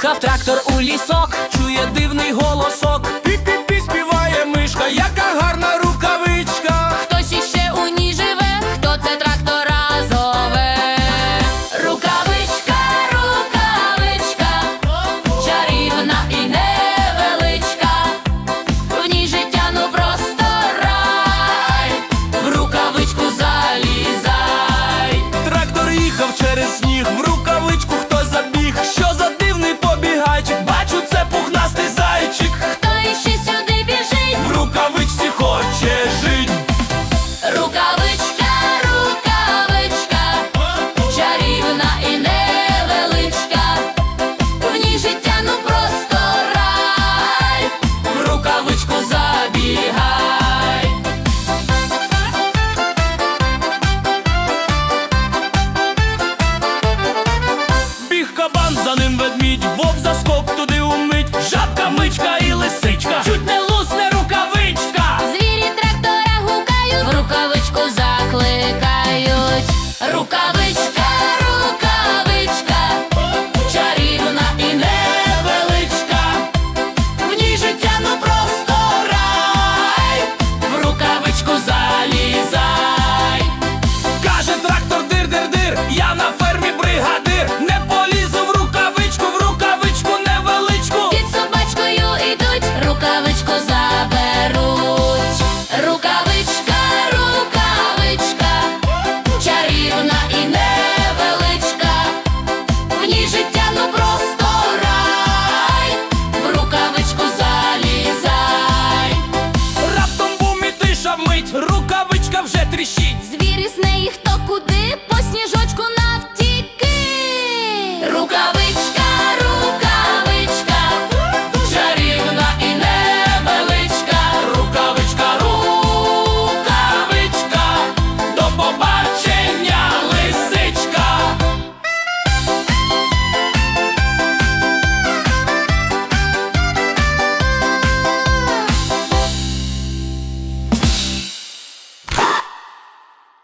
Поїхав трактор у лісок, кабан, за ним ведмідь, вовк заскок туди умить. Жабка, мичка і лисичка. Чуть не лусне рукавичка. Звірі трактора гукають, в рукавичку закликають. Рукавичка, рукавичка, чарівна і невеличка. В ній життя ну просто рай. В рукавичку залізай. Каже трактор дир-дир-дир, я на фермі бригадир. Вмить, рукавичка вже тріщить. Звірі з неї хто куди